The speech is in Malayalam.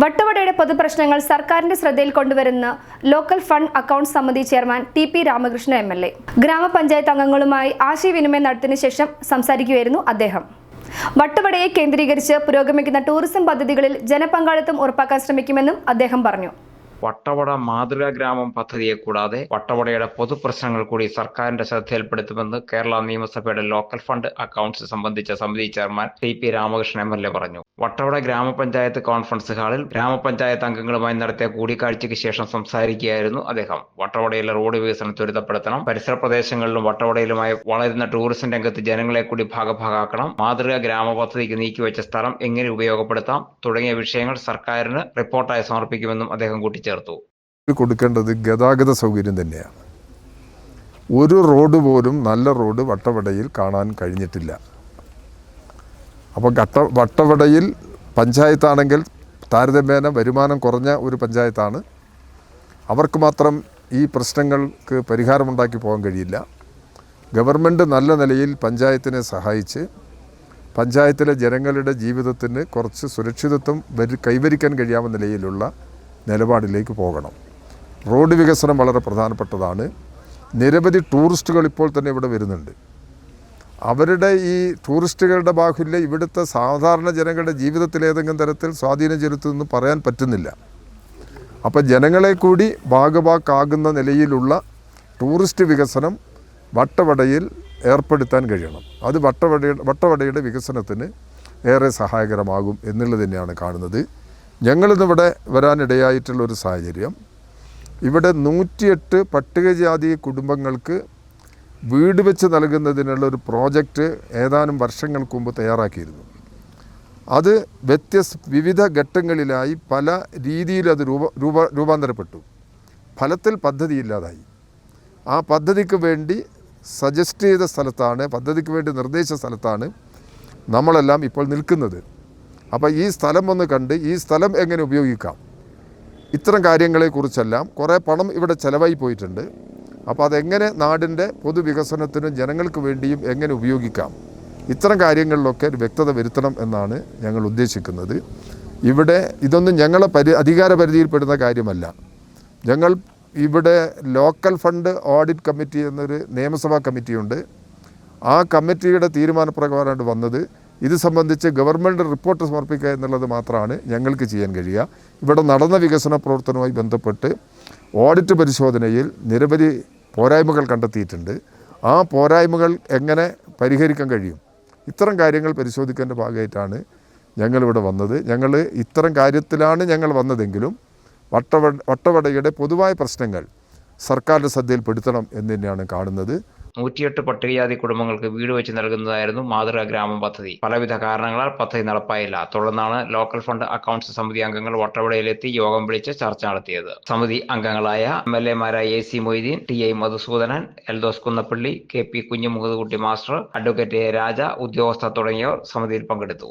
വട്ടവടയുടെ പൊതുപ്രശ്നങ്ങൾ സർക്കാരിന്റെ ശ്രദ്ധയിൽ കൊണ്ടുവരുന്ന ലോക്കൽ ഫണ്ട് അക്കൗണ്ട് സമിതി chairman T P Ramakrishnan M L A. ഗ്രാമപഞ്ചായത്ത് അംഗങ്ങളുമായി ആശയവിനിമയം നടത്തിയതിനു ശേഷം സംസാരിക്കുകയായിരുന്നു അദ്ദേഹം. വട്ടവടയെ കേന്ദ്രീകരിച്ച് പുരോഗമിക്കുന്ന ടൂറിസം പദ്ധതികളിൽ ജനപങ്കാളിത്തം ഉറപ്പാക്കാൻ ശ്രമിക്കുമെന്നും അദ്ദേഹം പറഞ്ഞു. വട്ടവട മാതൃകാ ഗ്രാമം പദ്ധതിയെ കൂടാതെ വട്ടവടയുടെ പൊതുപ്രശ്നങ്ങൾ കൂടി സർക്കാരിന്റെ ശ്രദ്ധയിൽപ്പെടുത്തുമെന്ന് കേരള നിയമസഭയുടെ ലോക്കൽ ഫണ്ട് അക്കൗണ്ട്സ് സംബന്ധിച്ച സമിതി chairman T P Ramakrishnan M L A പറഞ്ഞു. വട്ടവട ഗ്രാമപഞ്ചായത്ത് കോൺഫറൻസ് ഹാളിൽ ഗ്രാമപഞ്ചായത്ത് അംഗങ്ങളുമായി നടത്തിയ കൂടിക്കാഴ്ചയ്ക്ക് ശേഷം സംസാരിക്കുകയായിരുന്നു അദ്ദേഹം. വട്ടവടയിലെ റോഡ് വികസനം ത്വരിതപ്പെടുത്തണം പരിസര പ്രദേശങ്ങളിലും വട്ടവടയിലുമായി വളരുന്ന ടൂറിസം രംഗത്ത് ജനങ്ങളെ കൂടി ഭാഗഭാഗാക്കണം മാതൃകാ ഗ്രാമ പദ്ധതിക്ക് നീക്കിവെച്ച സ്ഥലം എങ്ങനെ ഉപയോഗപ്പെടുത്താം തുടങ്ങിയ വിഷയങ്ങൾ സർക്കാരിന് റിപ്പോർട്ടായി സമർപ്പിക്കുമെന്നും അദ്ദേഹം കൂട്ടിച്ചേർത്തു. കൊടുക്കേണ്ടത് ഗതാഗത സൗകര്യം തന്നെയാണ്. ഒരു റോഡ് പോലും നല്ല റോഡ് വട്ടവടയിൽ കാണാൻ കഴിഞ്ഞിട്ടില്ല. അപ്പോൾ ഘട്ട വട്ടവടയിൽ പഞ്ചായത്താണെങ്കിൽ താരതമ്യേന വരുമാനം കുറഞ്ഞ ഒരു പഞ്ചായത്താണ്. അവർക്ക് മാത്രം ഈ പ്രശ്നങ്ങൾക്ക് പരിഹാരമുണ്ടാക്കി പോകാൻ കഴിയില്ല. ഗവൺമെന്റ് നല്ല നിലയിൽ പഞ്ചായത്തിനെ സഹായിച്ച് പഞ്ചായത്തിലെ ജനങ്ങളുടെ ജീവിതത്തിന് കുറച്ച് സുരക്ഷിതത്വം വരി കൈവരിക്കാൻ കഴിയാവുന്ന നിലയിലുള്ള നിലപാടിലേക്ക് പോകണം. റോഡ് വികസനം വളരെ പ്രധാനപ്പെട്ടതാണ്. നിരവധി ടൂറിസ്റ്റുകൾ ഇപ്പോൾ തന്നെ ഇവിടെ വരുന്നുണ്ട്. അവരുടെ ഈ ടൂറിസ്റ്റുകളുടെ ബാഹുല്യം ഇവിടുത്തെ സാധാരണ ജനങ്ങളുടെ ജീവിതത്തിൽ ഏതെങ്കിലും തരത്തിൽ സ്വാധീനം ചെലുത്തുമെന്ന് പറയാൻ പറ്റുന്നില്ല. അപ്പോൾ ജനങ്ങളെ കൂടി ഭാഗഭാക്കാകുന്ന നിലയിലുള്ള ടൂറിസ്റ്റ് വികസനം വട്ടവടയിൽ ഏർപ്പെടുത്താൻ കഴിയണം. അത് വട്ടവടയുടെ വട്ടവടയുടെ വികസനത്തിന് ഏറെ സഹായകരമാകും എന്നുള്ളത് തന്നെയാണ് കാണുന്നത്. ഞങ്ങളിന്നിവിടെ വരാനിടയായിട്ടുള്ള ഒരു സാഹചര്യം. ഇവിടെ നൂറ്റിയെട്ട് പട്ടികജാതി കുടുംബങ്ങൾക്ക് വീട് വെച്ച് നൽകുന്നതിനുള്ള ഒരു പ്രോജക്റ്റ് ഏതാനും വർഷങ്ങൾക്ക് മുമ്പ് തയ്യാറാക്കിയിരുന്നു. അത് വ്യത്യസ്ത വിവിധ ഘട്ടങ്ങളിലായി പല രീതിയിൽ അത് രൂപ രൂപ രൂപാന്തരപ്പെട്ടു. ഫലത്തിൽ പദ്ധതി ഇല്ലാതായി. ആ പദ്ധതിക്ക് വേണ്ടി സജസ്റ്റ് ചെയ്ത സ്ഥലത്താണ് പദ്ധതിക്ക് വേണ്ടി നിർദ്ദേശിച്ച സ്ഥലത്താണ് നമ്മളെല്ലാം ഇപ്പോൾ നിൽക്കുന്നത്. അപ്പോൾ ഈ സ്ഥലം ഒന്ന് കണ്ട് ഈ സ്ഥലം എങ്ങനെ ഉപയോഗിക്കാം? ഇത്തരം കാര്യങ്ങളെക്കുറിച്ചെല്ലാം കുറേ പണം ഇവിടെ ചിലവായി പോയിട്ടുണ്ട്. അപ്പോൾ അതെങ്ങനെ നാടിന്റെ പൊതുവികസനത്തിനും ജനങ്ങൾക്ക് വേണ്ടിയും എങ്ങനെ ഉപയോഗിക്കാം? ഇത്തരം കാര്യങ്ങളിലൊക്കെ ഒരു വ്യക്തത വരുത്തണം എന്നാണ് ഞങ്ങൾ ഉദ്ദേശിക്കുന്നത്. ഇവിടെ ഇതൊന്നും ഞങ്ങളെ പരി അധികാര പരിധിയിൽപ്പെടുന്ന കാര്യമല്ല. ഞങ്ങൾ ഇവിടെ ലോക്കൽ ഫണ്ട് ഓഡിറ്റ് കമ്മിറ്റി എന്നൊരു നിയമസഭാ കമ്മിറ്റിയുണ്ട്. ആ കമ്മിറ്റിയുടെ തീരുമാനപ്രകാരമാണ് വന്നത്. ഇത് സംബന്ധിച്ച് ഗവൺമെന്റ് റിപ്പോർട്ട് സമർപ്പിക്കുക എന്നുള്ളത് മാത്രമാണ് ഞങ്ങൾക്ക് ചെയ്യാൻ കഴിയുക. ഇവിടെ നടന്ന വികസന പ്രവർത്തനവുമായി ബന്ധപ്പെട്ട് ഓഡിറ്റ് പരിശോധനയിൽ നിരവധി പോരായ്മകൾ കണ്ടെത്തിയിട്ടുണ്ട്. ആ പോരായ്മകൾ എങ്ങനെ പരിഹരിക്കാൻ കഴിയും? ഇത്തരം കാര്യങ്ങൾ പരിശോധിക്കേണ്ട ഭാഗമായിട്ടാണ് ഞങ്ങളിവിടെ വന്നത്. ഞങ്ങൾ ഇത്തരം കാര്യത്തിലാണ് ഞങ്ങൾ വന്നതെങ്കിലും വട്ടവട വട്ടവടയുടെ പൊതുവായ പ്രശ്നങ്ങൾ സർക്കാരിന്റെ ശ്രദ്ധയിൽപ്പെടുത്തണം എന്ന് തന്നെയാണ് കാണുന്നത്. നൂറ്റിയെട്ട് പട്ടികജാതി കുടുംബങ്ങൾക്ക് വീട് വെച്ച് നൽകുന്നതായിരുന്നു മാതൃകാ ഗ്രാമം പദ്ധതി. പലവിധ കാരണങ്ങളാൽ പദ്ധതി നടപ്പായില്ല. തുടർന്നാണ് ലോക്കൽ ഫണ്ട് അക്കൗണ്ട്സ് സമിതി അംഗങ്ങൾ വട്ടവടയിലെത്തി യോഗം വിളിച്ച് ചർച്ച നടത്തിയത്. സമിതി അംഗങ്ങളായ M L എമാരായ A C Moideen T I Madhusoodanan Eldhose Kunnappilly K P Kunjumukhukutty master advocate Raja ഉദ്യോഗസ്ഥർ തുടങ്ങിയവർ സമിതിയിൽ പങ്കെടുത്തു.